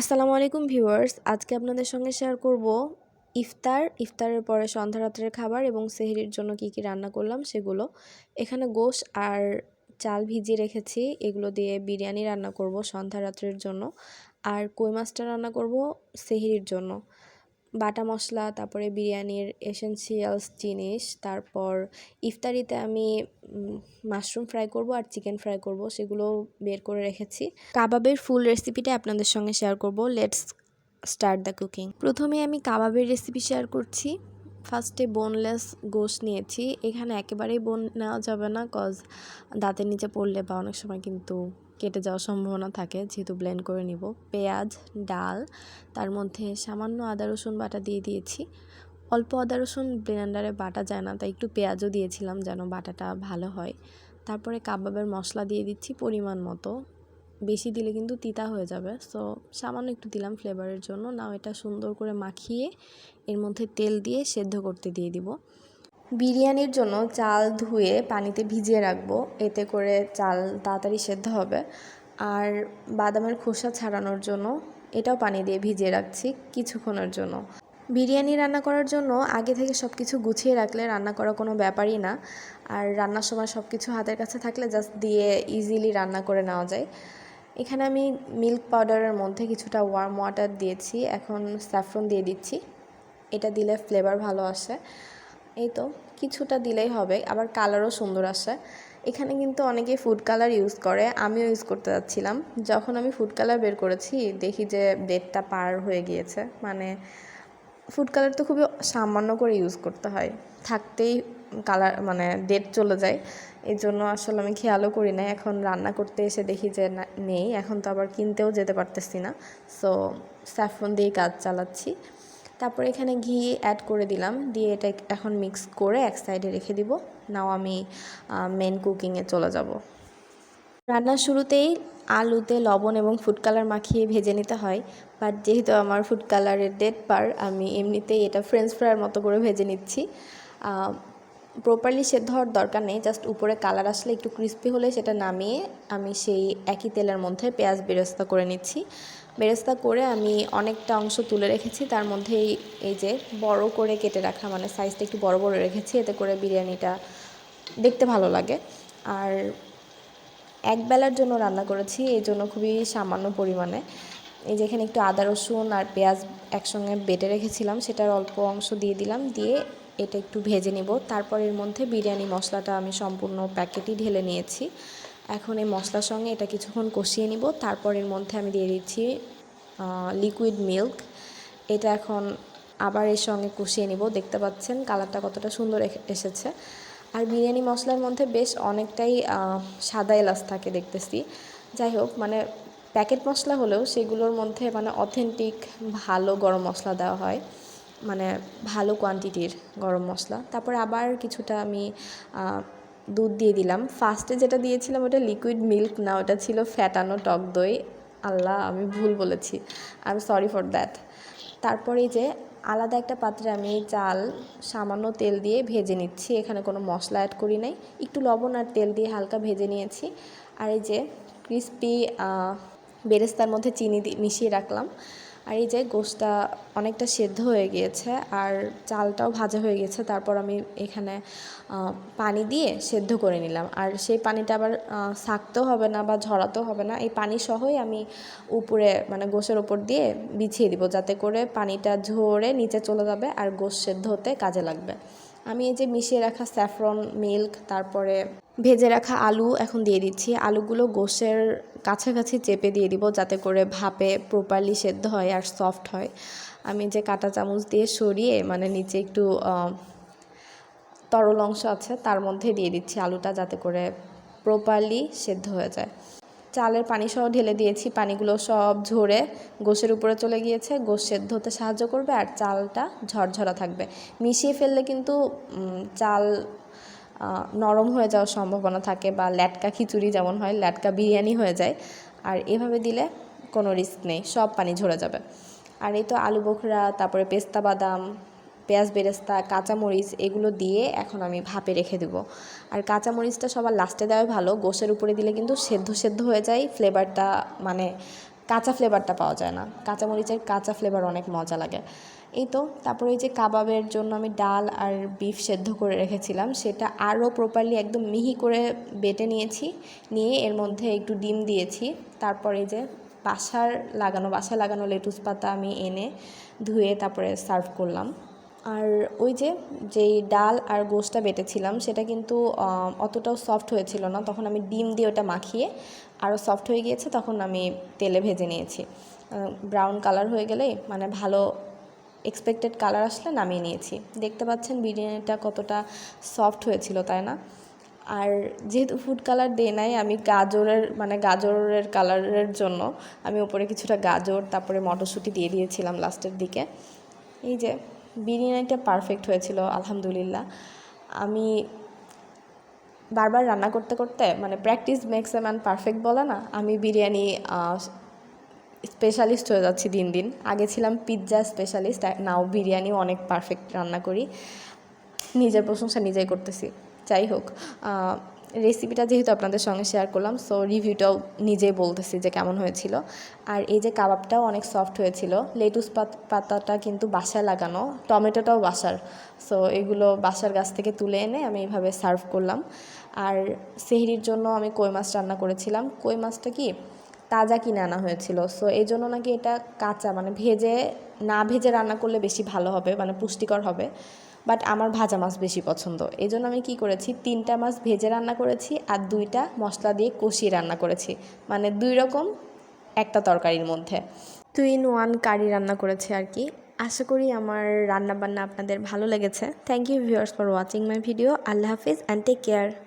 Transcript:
আসসালামু আলাইকুম ভিউয়ার্স, আজকে আপনাদের সঙ্গে শেয়ার করব ইফতার, ইফতারের পরে সন্ধ্যা রাত্রের খাবার এবং সেহরির জন্য কি কি রান্না করলাম সেগুলো। এখানে গোশ আর চাল ভিজিয়ে রেখেছি, এগুলো দিয়ে বিরিয়ানি রান্না করব সন্ধ্যা রাত্রের জন্য। আর কই মাছটা রান্না করব সেহরির জন্য। বাটা মশলা, তারপরে বিরিয়ানির এসেন্সিয়ালস জিনিস, তারপর ইফতারিতে আমি মাশরুম ফ্রাই করব আর চিকেন ফ্রাই করব, সেগুলো বের করে রেখেছি। কাবাবের ফুল রেসিপিটা আপনাদের সঙ্গে শেয়ার করব। লেটস স্টার্ট দ্য কুকিং প্রথমে আমি কাবাবের রেসিপি শেয়ার করছি। ফার্স্টে বোনলেস গোশ নিয়েছি। এখানে একেবারেই বোন নেওয়া যাবে না কজ দাঁতের নিচে পড়লে বা অনেক সময় কিন্তু কেটে যাওয়ার সম্ভাবনা থাকে, যেহেতু ব্লেন্ড করে নিব। পেঁয়াজ, ডাল, তার মধ্যে সামান্য আদা, রসুন বাটা দিয়ে দিয়েছি। অল্প আদা, রসুন ব্লেন্ডারে বাটা যায় না, তাই একটু পেঁয়াজও দিয়েছিলাম যেন বাটাটা ভালো হয়। তারপরে কাবাবের মশলা দিয়ে দিচ্ছি পরিমাণ মতো। বেশি দিলে কিন্তু তিতা হয়ে যাবে সো সামান্য একটু দিলাম ফ্লেভারের জন্য। নাও এটা সুন্দর করে মাখিয়ে এর মধ্যে তেল দিয়ে সেদ্ধ করতে দিয়ে দিব। বিরিয়ানির জন্য চাল ধুয়ে পানিতে ভিজিয়ে রাখব। এতে করে চাল তাড়াতাড়ি সেদ্ধ হবে। আর বাদামের খোসা ছাড়ানোর জন্য এটাও পানি দিয়ে ভিজিয়ে রাখছি কিছুক্ষণের জন্য। বিরিয়ানি রান্না করার জন্য আগে থেকে সব কিছু গুছিয়ে রাখলে রান্না করা কোনো ব্যাপারই না। আর রান্নার সময় সব কিছু হাতের কাছে থাকলে জাস্ট দিয়ে ইজিলি রান্না করে নেওয়া যায়। এখানে আমি মিল্ক পাউডারের মধ্যে কিছুটা ওয়ার্ম ওয়াটার দিয়েছি। এখন স্যাফরন দিয়ে দিচ্ছি। এটা দিলে ফ্লেভার ভালো আসে। এই তো, কিছুটা দিলেই হবে, আবার কালারও সুন্দর আসে। এখানে কিন্তু অনেকে ফুড কালার ইউজ করে, আমিও ইউজ করতে যাচ্ছিলাম। যখন আমি ফুড কালার বের করেছি, দেখি যে ডেটটা পার হয়ে গিয়েছে। মানে ফুড কালার তো খুবই সামান্য করে ইউজ করতে হয়। থাকতেই কালার মানে ডেট চলে যায়। এই জন্য আসলে আমি খেয়ালও করি না এখন রান্না করতে এসে দেখি যে নেই। এখন তো আবার কিনতেও যেতে পারতেছি না। সো স্যাফরন দিয়েই কাজ চালাচ্ছি। তারপর এখানে ঘি অ্যাড করে দিলাম। দিয়ে এটা এখন মিক্স করে এক সাইডে রেখে দিব। নাও আমি মেন কুকিংয়ে চলে যাব। রান্নার শুরুতেই আলুতে লবণ এবং ফুড কালার মাখিয়ে ভেজে নিতে হয়। বাট যেহেতু আমার ফুড কালারের ডেট পার আমি এমনিতেই এটা ফ্রেঞ্চ ফ্রাইয়ের মতো করে ভেজে নিচ্ছি। প্রপারলি সেদ্ধ হওয়ার দরকার নেই জাস্ট উপরে কালার আসলে একটু ক্রিস্পি হলে সেটা নামিয়ে আমি সেই একই তেলের মধ্যে পেঁয়াজ বেরেস্তা করে নিচ্ছি। বেরেস্তা করে আমি অনেকটা অংশ তুলে রেখেছি, তার মধ্যেই এই যে বড় করে কেটে রাখা মানে সাইজটা একটু বড় বড় রেখেছি, এতে করে বিরিয়ানিটা দেখতে ভালো লাগে। আর এক বেলার জন্য রান্না করেছি এই জন্য খুবই সামান্য পরিমাণে। এই যেখানে একটু আদা রসুন আর পেঁয়াজ একসঙ্গে বেটে রেখেছিলাম, সেটার অল্প অংশ দিয়ে দিলাম, দিয়ে এটা একটু ভেজে নিব। তারপর এর মধ্যে বিরিয়ানি মশলাটা আমি সম্পূর্ণ প্যাকেটই ঢেলে নিয়েছি। এখন এই মশলার সঙ্গে এটা কিছুক্ষণ কষিয়ে নিব। তারপর এর মধ্যে আমি দিয়ে দিচ্ছি লিকুইড মিল্ক এটা এখন আবার এর সঙ্গে কষিয়ে নিব। দেখতে পাচ্ছেন কালারটা কতটা সুন্দর এসেছে। আর বিরিয়ানি মশলার মধ্যে বেশ অনেকটাই সাদা এলাচ থাকে দেখতেছি। যাই হোক মানে প্যাকেট মশলা হলেও সেগুলোর মধ্যে মানে অথেন্টিক ভালো গরম মশলা দেওয়া হয়। মানে ভালো কোয়ান্টিটির গরম মশলা তারপরে আবার কিছুটা আমি দুধ দিয়ে দিলাম। ফার্স্টে যেটা দিয়েছিলাম ওটা লিকুইড মিল্ক না, ওটা ছিল ফ্যাটানো টক দই। আল্লাহ, আমি ভুল বলেছি। I am sorry for that তারপরে যে আলাদা একটা পাত্রে আমি চাল, সামান্য তেল দিয়ে ভেজে নিচ্ছি। এখানে কোনো মশলা অ্যাড করি নাই। একটু লবণ আর তেল দিয়ে হালকা ভেজে নিয়েছি। আর এই যে ক্রিস্পি বেরেস্তার মধ্যে চিনি মিশিয়ে রাখলাম। আর এই যে গোশটা অনেকটা সেদ্ধ হয়ে গিয়েছে আর চালটাও ভাজা হয়ে গেছে তারপর আমি এখানে পানি দিয়ে সেদ্ধ করে নিলাম। আর সেই পানিটা আবার সাকতেও হবে না বা ঝরাতেও হবে না, এই পানি সহই আমি উপরে মানে গোশের ওপর দিয়ে বিছিয়ে দিব, যাতে করে পানিটা ঝরে নিচে চলে যাবে আর গোশ সেদ্ধ হতে কাজে লাগবে। আমি এই যে মিশিয়ে রাখা স্যাফরন, মিল্ক, তারপরে ভেজে রাখা আলু এখন দিয়ে দিচ্ছি। আলুগুলো গোশের কাছাকাছি চেপে দিয়ে দিব যাতে করে ভাপে প্রপারলি সেদ্ধ হয় আর সফট হয়। আমি যে কাঁটা চামচ দিয়ে সরিয়ে মানে নিচে একটু তরল অংশ আছে, তার মধ্যে দিয়ে দিচ্ছি আলুটা যাতে করে প্রপারলি সেদ্ধ হয়ে যায়। চালের পানি সহ ঢেলে দিয়েছি। পানিগুলো সব ঝরে গোশের উপরে চলে গিয়েছে। গোশ সেদ্ধ হতে সাহায্য করবে আর চালটা ঝরঝরা থাকবে। মিশিয়ে ফেললে কিন্তু চাল নরম হয়ে যাওয়ার সম্ভাবনা থাকে বা ল্যাটকা খিচুড়ি যেমন হয়, ল্যাটকা বিরিয়ানি হয়ে যায়। আর এভাবে দিলে কোনো রিস্ক নেই, সব পানি ঝরে যাবে। আর এই তো আলু বোখরা, তারপরে পেস্তা বাদাম পেঁয়াজ, বেরেস্তা, কাঁচামরিচ এগুলো দিয়ে এখন আমি ভাপে রেখে দেবো। আর কাঁচামরিচটা সবার লাস্টে দেওয়াই ভালো। গোশের উপরে দিলে কিন্তু সেদ্ধ সেদ্ধ হয়ে যায়। ফ্লেভারটা মানে কাঁচা ফ্লেভারটা পাওয়া যায় না। কাঁচামরিচের কাঁচা ফ্লেভার অনেক মজা লাগে। এই তো, তারপরে ওই যে কাবাবের জন্য আমি ডাল আর বিফ সেদ্ধ করে রেখেছিলাম, সেটা আরও প্রপারলি একদম মিহি করে বেটে নিয়েছি। নিয়ে এর মধ্যে একটু ডিম দিয়েছি। তারপরে যে বাসার লাগানো, বাসায় লাগানো লেটুস পাতা আমি এনে ধুয়ে তারপরে সার্ভ করলাম। আর ওই যে, যেই ডাল আর গোশটা বেটেছিলাম, সেটা কিন্তু অতটাও সফট হয়েছিল না। তখন আমি ডিম দিয়ে ওটা মাখিয়ে আরও সফট হয়ে গিয়েছে, তখন আমি তেলে ভেজে নিয়েছি। ব্রাউন কালার হয়ে গেলে মানে ভালো এক্সপেক্টেড কালার আসলে নামিয়ে নিয়েছি। দেখতে পাচ্ছেন বিরিয়ানিটা কতটা সফট হয়েছিল, তাই না? আর যেহেতু ফুড কালার দিয়ে নাই, আমি গাজরের মানে গাজরের কালারের জন্য আমি উপরে কিছুটা গাজর, তারপরে মটরশুঁটি দিয়ে দিয়েছিলাম লাস্টের দিকে। এই যে বিরিয়ানিটা পারফেক্ট হয়েছিল, আলহামদুলিল্লাহ। আমি বারবার রান্না করতে করতে মানে practice makes a man perfect বলে না, আমি বিরিয়ানি স্পেশালিস্ট হয়ে যাচ্ছি দিন দিন। আগে ছিলাম পিৎজা স্পেশালিস্ট নাও বিরিয়ানি অনেক পারফেক্ট রান্না করি। নিজের প্রশংসা নিজেই করতেছি। যাই হোক রেসিপিটা যেহেতু আপনাদের সঙ্গে শেয়ার করলাম সো রিভিউটাও নিজেই বলতেছি যে কেমন হয়েছিল। আর এই যে কাবাবটাও অনেক সফট হয়েছিল। লেটুস পাতাটা কিন্তু বাসায় লাগানো, টমেটোটাও বাসার। সো এগুলো বাসার গাছ থেকে তুলে এনে আমি এইভাবে সার্ভ করলাম। আর সেহরির জন্য আমি কই মাছ রান্না করেছিলাম। কই মাছটা কি? তাজা কিনে আনা হয়েছিল। সো এই জন্য নাকি এটা কাঁচা মানে ভেজে, না ভেজে রান্না করলে বেশি ভালো হবে মানে পুষ্টিকর হবে। বাট আমার ভাজা মাছ বেশি পছন্দ। এই জন্য আমি কি করেছি, তিনটা মাছ ভেজে রান্না করেছি আর দুইটা মশলা দিয়ে কষিয়ে রান্না করেছি। মানে দুই রকম, একটা তরকারির মধ্যে। টু ইন ওয়ান কারি রান্না করেছি আর কি। আশা করি আমার রান্নাবান্না আপনাদের ভালো লেগেছে। Thank you viewers for watching my video আল্লাহ হাফিজ অ্যান্ড টেক কেয়ার